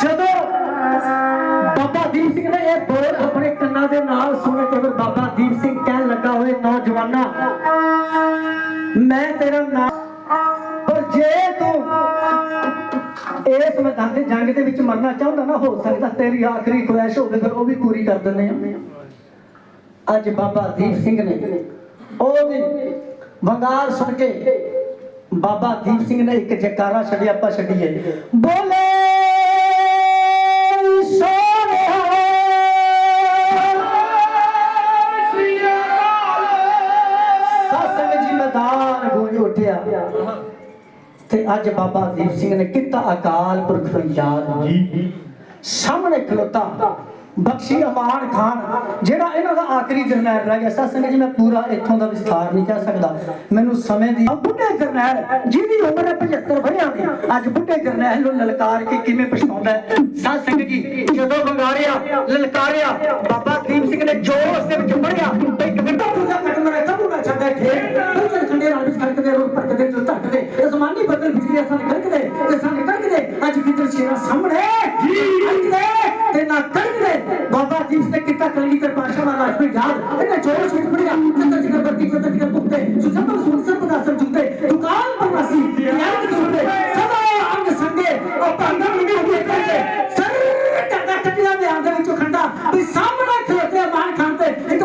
ਜਦੋਂ ਬਾਬਾ ਦੀਪ ਸਿੰਘ ਨੇ ਇਹ ਬੋਲ ਆਪਣੇ ਕੰਨਾਂ ਦੇ ਨਾਲ ਸੁਣੇ ਤੇ ਫਿਰ ਬਾਬਾ ਦੀਪ ਸਿੰਘ ਕਹਿਣ ਲੱਗਾ ਹੋਏ ਨੌਜਵਾਨਾ, ਮੈਂ ਤੇਰਾ ਨਾਮ ਪਰ ਜੇ ਤੂੰ ਇਸ ਮੈਦਾਨ ਦੇ ਜੰਗ ਦੇ ਵਿੱਚ ਮਰਨਾ ਚਾਹੁੰਦਾ ਨਾ, ਹੋ ਸਕਦਾ ਤੇਰੀ ਆਖਰੀ ਖੁਆਇਸ਼ ਹੋਵੇ, ਫਿਰ ਉਹ ਵੀ ਪੂਰੀ ਕਰ ਦਿੰਦੇ ਆ। ਅੱਜ ਬਾਬਾ ਦੀਪ ਸਿੰਘ ਨੇ ਉਹਦੀ ਵੰਗਾਰ ਸੁਣ ਕੇ ਬਾਬਾ ਦੀਪ ਸਿੰਘ ਨੇ ਇੱਕ ਜਕਾਰਾ ਛੱਡਿਆ, ਆਪਾਂ ਛੱਡੀਏ। ਬੋਲੇ ਉੱਠਿਆ। ਤੇ ਅੱਜ ਬਾਬਾ ਦੀਪ ਸਿੰਘ ਨੇ ਕੀਤਾ ਅਕਾਲ ਪੁਰਖ ਨੂੰ ਯਾਦ ਜੀ। ਸਾਹਮਣੇ ਖਲੋਤਾ। ਬਖਸ਼ੀ ਅਮਾਨ ਖਾਨ ਜਿਹੜਾ ਇਹਨਾਂ ਦਾ ਆਖਰੀ ਜਰਨੈਲ ਰਹਿ ਗਿਆ। ਸਤਸੰਗ ਜੀ ਮੈਂ ਪੂਰਾ ਇੱਥੋਂ ਦਾ ਵਿਸਥਾਰ ਨਹੀਂ ਕਹਿ ਸਕਦਾ। ਮੈਨੂੰ ਸਮੇਂ ਦੀ ਬੁੱਢੇ ਜਰਨੈਲ ਜਿਹਦੀ ਉਮਰ ਹੈ 75 ਵਰਿਆਂ ਦੀ। ਅੱਜ ਬੁੱਢੇ ਜਰਨੈਲ ਨੂੰ ਲਲਕਾਰ ਕੇ ਕਿਵੇਂ ਪਛਤਾਉਂਦਾ ਹੈ? ਸਤਸੰਗ ਜੀ ਜਦੋਂ ਵੰਗਾਰਿਆ ਲਲਕਾਰਿਆ ਬਾਬਾ ਦੀਪ ਸਿੰਘ ਨੇ ਜੋਸ਼ ਦੇ ਵਿੱਚ ਪੜਿਆ ਇੱਕ ਮਿੰਟਾਂ। ਤੇ ਅਸਾਂ ਕੜਕਦੇ ਤੇ ਸਾਨੂੰ ਕੜਕਦੇ ਅੱਜ ਕਿਦਰ ਸ਼ੇਰਾ ਸਾਹਮਣੇ? ਜੀ। ਕੜਕਦੇ ਤੇ ਨਾ ਕੜਕਦੇ ਬਾਬਾ ਜੀ ਨੇ ਕਿਤਾ ਕਲੀ ਕਰ ਪਾਸ਼ਾ ਵਾਲਾ ਅੱਜ ਵੀ ਯਾਦ। ਇਹਨੇ ਜੋਰ ਛਿੜ ਪੜਿਆ ਚੰਦਰ ਜੀ ਕਰਤੀ ਚੰਦਰ ਜੀ ਕਰਤੇ ਸੁਸੰਤ ਸੁਸੰਤ ਦਾ ਸਰ ਜੁੱਤੇ ਦੁਕਾਨ ਪਰ ਵਸੀ ਯਾਰ ਕਿ ਸੁਣਦੇ ਸਦਾ ਅੰਗ ਸੰਗੇ। ਉਹ ਭਾਂਡਾ ਮੰਗੇ ਹੋਏ ਕਰਕੇ ਸਰ ਟੱਟਾ ਟੱਟੀਆਂ ਦੇ ਅੰਦਰ ਵਿੱਚੋਂ ਖੰਡਾ। ਵੀ ਸਾਹਮਣੇ ਖਲੋਤੇ ਮਾਨ ਖਾਂਦੇ